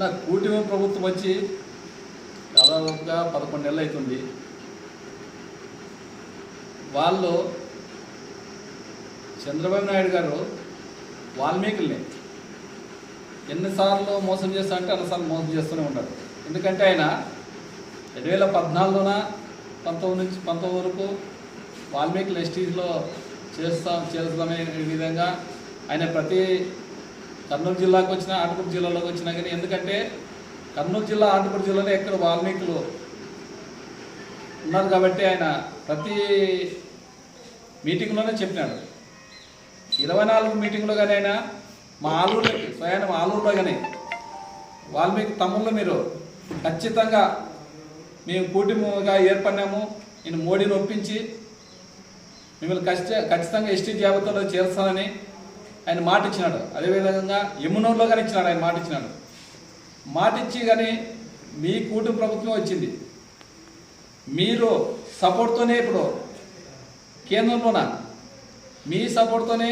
నా కూటమి ప్రభుత్వం వచ్చి దాదాపుగా పదకొండు నెలలు అవుతుంది. వాళ్ళు చంద్రబాబు నాయుడు గారు వాల్మీకుల్ని ఎన్నిసార్లు మోసం చేస్తా అంటే అన్నిసార్లు మోసం చేస్తూనే ఉంటారు. ఎందుకంటే ఆయన రెండు వేల పద్నాలుగున పంతొమ్మిది నుంచి పంతొమ్మిది వరకు వాల్మీకి ఎస్టీలో చేస్తాం చేస్తామనే విధంగా ఆయన ప్రతి కర్నూలు జిల్లాకు వచ్చినా ఆటపూడి జిల్లాలోకి వచ్చినా కానీ ఎందుకంటే కర్నూలు జిల్లా ఆటపూడి జిల్లాలో ఎక్కడ వాల్మీకులు ఉన్నారు కాబట్టి ఆయన ప్రతి మీటింగ్లోనే చెప్పినాడు. ఇరవై నాలుగు మీటింగ్లో కానీ ఆయన మా ఆలూరులోకి స్వయాన మా ఆలూరులో కానీ వాల్మీకి తమ్ముళ్ళు మీరు ఖచ్చితంగా మేము కూటమిగా ఏర్పడినాము. నేను మోడీని ఒప్పించి మిమ్మల్ని ఖచ్చిత ఖచ్చితంగా ఎస్టీ జాబితాలో చేరుస్తానని ఆయన మాట ఇచ్చినాడు అదేవిధంగా యమునూరులో కానీ ఇచ్చినాడు ఆయన మాట ఇచ్చినాడు మాట ఇచ్చి కానీ మీ కూటమి ప్రభుత్వం వచ్చింది. మీరు సపోర్ట్తోనే ఇప్పుడు కేంద్రంలోన మీ సపోర్ట్తోనే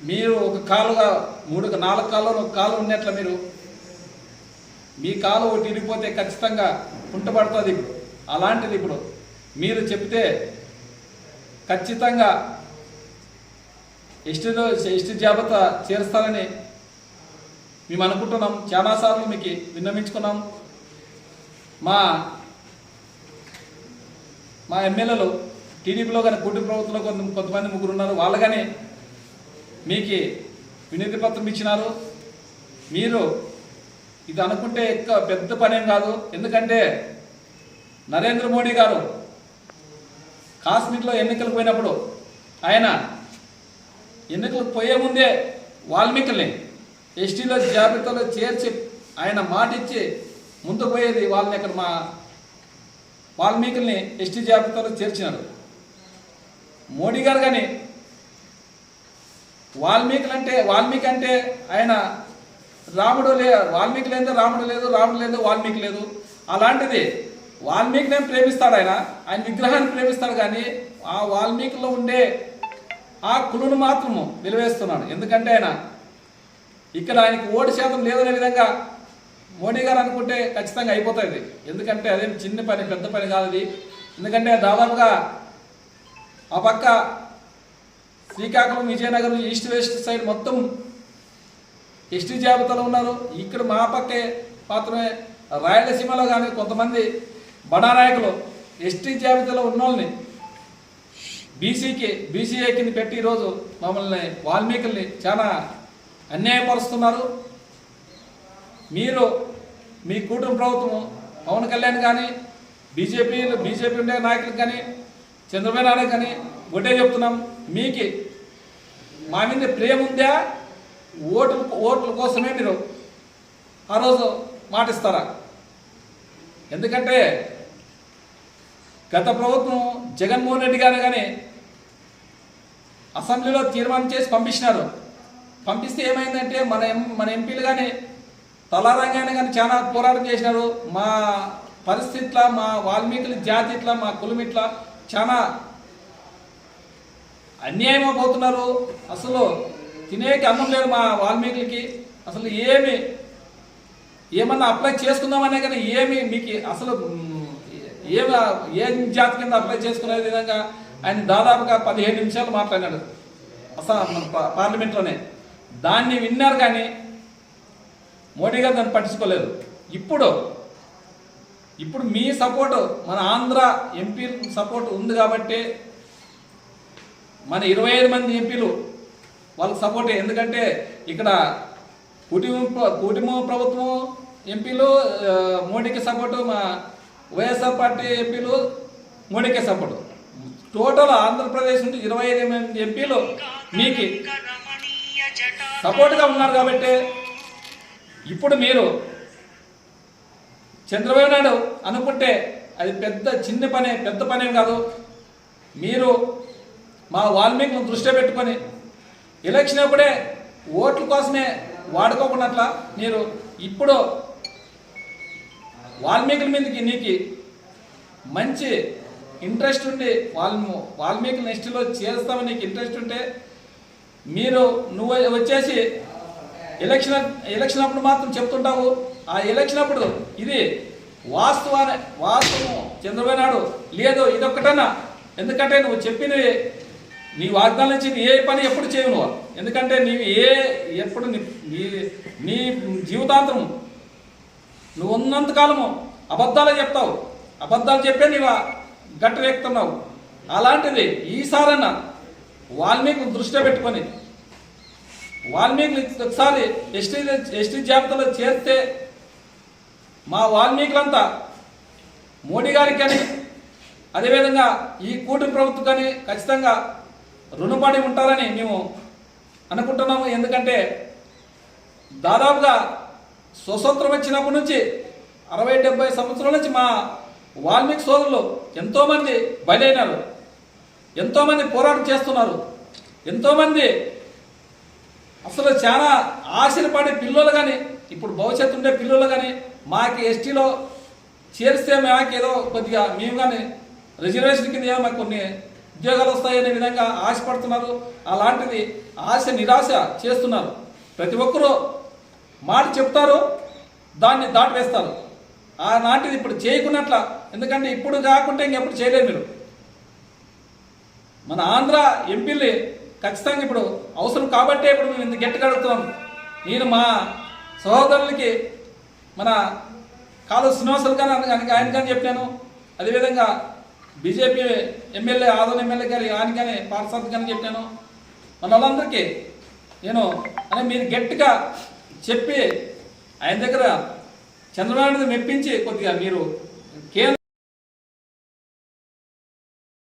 మీరు ఒక కాలుగా మూడు నాలుగు కాళ్ళు ఒక కాలు ఉన్నట్ల మీరు మీ కాలు ఒకటి ఇరిగిపోతే ఖచ్చితంగా కుంటపడుతుంది ఇప్పుడు. అలాంటిది ఇప్పుడు మీరు చెప్తే ఖచ్చితంగా ఎస్టీలో ఎస్టీ జాబితా చేరుస్తారని మేము అనుకుంటున్నాం. చాలాసార్లు మీకు విన్నవించుకున్నాం. మా మా ఎమ్మెల్యేలు టీడీపీలో కానీ కుటుంబ ప్రభుత్వంలో కొంత కొంతమంది ముగ్గురు ఉన్నారు. వాళ్ళు కానీ మీకు వినతి పత్రం ఇచ్చినారు. మీరు ఇది అనుకుంటే ఎక్కువ పెద్ద పనేం కాదు. ఎందుకంటే నరేంద్ర మోడీ గారు కాశ్మీర్లో ఎన్నికలు పోయినప్పుడు ఆయన ఎన్నికలు పోయే ముందే వాల్మీకుల్ని ఎస్టీలో జాబితాలో చేర్చి ఆయన మాట ఇచ్చి ముందు పోయేది వాళ్ళని ఇక్కడ మా వాల్మీకుల్ని ఎస్టీ జాబితాలో చేర్చినారు మోడీ గారు కానీ వాల్మీకులు అంటే వాల్మీకి అంటే ఆయన రాముడు లే వాల్మీకి లేదు రాముడు లేదు రాముడు లేదు వాల్మీకి లేదు. అలాంటిది వాల్మీకిని ప్రేమిస్తాడు ఆయన? ఆయన విగ్రహాన్ని ప్రేమిస్తాడు కానీ ఆ వాల్మీకిలో ఉండే ఆ కులును మాత్రము నిలవేస్తున్నాడు ఎందుకంటే ఆయన ఇక్కడ ఆయనకు ఓటు శాతం లేదనే విధంగా మోడీ గారు అనుకుంటే ఖచ్చితంగా అయిపోతుంది. ఎందుకంటే అదేం చిన్న పని పెద్ద పని కాదు అది. ఎందుకంటే దాదాపుగా ఆ పక్క Srikakulam Vizianagaram east west side మొత్తం ఎస్టీ జాబితాలో ఉన్నారు. ఇక్కడ మా పక్కే మాత్రమే రాయలసీమలో కానీ కొంతమంది బడా నాయకులు ఎస్టీ జాబితాలో ఉన్న వాళ్ళని బీసీకి బీసీఏ కింద పెట్టి ఈరోజు మమ్మల్ని వాల్మీకుల్ని చాలా అన్యాయపరుస్తున్నారు. మీరు మీ కూటమి ప్రభుత్వం పవన్ కళ్యాణ్ కానీ బీజేపీ బీజేపీ ఉండే నాయకులు కానీ చంద్రబాబు నాయుడు కానీ ఒకటే చెప్తున్నాం. మీకు మా మీద ప్రేమ ఉందా? ఓటు ఓట్ల కోసమే మీరు ఆ రోజు మాటిస్తారా? ఎందుకంటే గత ప్రభుత్వం జగన్మోహన్ రెడ్డి గారు కానీ అసెంబ్లీలో తీర్మానం చేసి పంపించినారు. పంపిస్తే ఏమైందంటే మన ఎం మన ఎంపీలు కానీ తలారంగానే కానీ చాలా పోరాటం చేసినారు. మా పరిస్థితిలా మా వాల్మీకుల జాతి ఇట్లా మా కులం ఇట్లా చాలా అన్యాయం పోతున్నారు అసలు తినేకి అన్నం లేదు మా వాల్మీకులకి. అసలు ఏమి ఏమన్నా అప్లై చేసుకుందామనే కానీ ఏమి మీకు అసలు ఏమి ఏ జాతి కింద అప్లై చేసుకునే విధంగా ఆయన దాదాపుగా పదిహేను నిమిషాలు మాట్లాడినాడు అసలు మన పార్లమెంట్లోనే. దాన్ని విన్నారు కానీ మోడీ గారు దాన్ని పట్టించుకోలేదు. ఇప్పుడు ఇప్పుడు మీ సపోర్టు మన ఆంధ్ర ఎంపీ సపోర్ట్ ఉంది కాబట్టి మన ఇరవై ఐదు మంది ఎంపీలు వాళ్ళకి సపోర్ట్ ఎందుకంటే ఇక్కడ కుటుంబ కుటుంబ ప్రభుత్వం ఎంపీలు మోడీకి సపోర్టు మా వైఎస్ఆర్ పార్టీ ఎంపీలు మోడీకే సపోర్టు. టోటల్ ఆంధ్రప్రదేశ్ నుండి ఇరవై ఐదు మంది ఎంపీలు మీకు సపోర్ట్గా ఉన్నారు కాబట్టి ఇప్పుడు మీరు చంద్రబాబు నాయుడు అనుకుంటే అది పెద్ద చిన్న పనే పెద్ద పనేం కాదు. మీరు మా వాల్మీకులను దృష్టిలో పెట్టుకొని ఎలక్షన్ అప్పుడే ఓట్ల కోసమే వాడుకోకున్నట్ల మీరు ఇప్పుడు వాల్మీకుల మీదకి నీకు మంచి ఇంట్రెస్ట్ ఉండి వాళ్ళను వాల్మీకి నెక్స్ట్లో చేస్తామని నీకు ఇంట్రెస్ట్ ఉంటే మీరు నువ్వు వచ్చేసి ఎలక్షన్ ఎలక్షన్ అప్పుడు మాత్రం చెప్తుంటావు. ఆ ఎలక్షన్ అప్పుడు ఇది వాస్తవాన్ని వాస్తవం చంద్రబాబు నాయుడు లేదు ఇదొక్కటన్నా. ఎందుకంటే నువ్వు చెప్పినవి నీ వాగ్దానం నుంచి నీ ఏ పని ఎప్పుడు చేయవు నువ్వు. ఎందుకంటే నీవు ఏ ఎప్పుడు నీ నీ- నీ నువ్వు ఉన్నంత కాలము చెప్తావు. అబద్ధాలు చెప్పే నీవా? గట్టు అలాంటిది ఈసారన్న వాల్మీకి దృష్టిలో పెట్టుకొని వాల్మీకులు ఒకసారి ఎస్టీ ఎస్టీ జాబితాలో చేరితే మా వాల్మీకులంతా మోడీ గారికి కానీ అదేవిధంగా ఈ కూటమి ప్రభుత్వం కానీ ఖచ్చితంగా రుణపడి ఉంటారని మేము అనుకుంటున్నాము. ఎందుకంటే దాదాపుగా స్వతంత్రం వచ్చినప్పటి నుంచి అరవై డెబ్బై సంవత్సరాల నుంచి మా వాల్మీకి సోదరులు ఎంతోమంది బలైనారు ఎంతోమంది పోరాటం చేస్తున్నారు ఎంతోమంది అసలు చాలా ఆశలు పడే పిల్లలు కానీ ఇప్పుడు భవిష్యత్తు ఉండే పిల్లలు కానీ మాకు ఎస్టీలో చేరిస్తే మాకు ఏదో కొద్దిగా మేము కానీ రిజర్వేషన్ కింద ఏమో మాకు కొన్ని ఉద్యోగాలు వస్తాయనే విధంగా ఆశపడుతున్నారు. అలాంటిది ఆశ నిరాశ చేస్తున్నారు. ప్రతి ఒక్కరూ మాట చెప్తారు దాన్ని దాటి వేస్తారు ఆనాటిది ఇప్పుడు చేయకున్నట్ల. ఎందుకంటే ఇప్పుడు కాకుంటే ఇంకెప్పుడు చేయలేరు మీరు. మన ఆంధ్ర ఎంపీలు ఖచ్చితంగా ఇప్పుడు అవసరం కాబట్టే ఇప్పుడు మేము ఇంత గట్టిగా నేను మా సహోదరులకి మన కాలు శ్రీనివాసులు కానీ ఆయన ఆయన కానీ చెప్పాను అదేవిధంగా బీజేపీ ఎమ్మెల్యే ఆదోన్ ఎమ్మెల్యే గారి ఆయన కానీ పార్సాద్ కానీ చెప్పాను మన వాళ్ళందరికీ నేను అనే మీరు గట్టిగా చెప్పి ఆయన దగ్గర చంద్రబాబు మెప్పించి కొద్దిగా మీరు కేంద్ర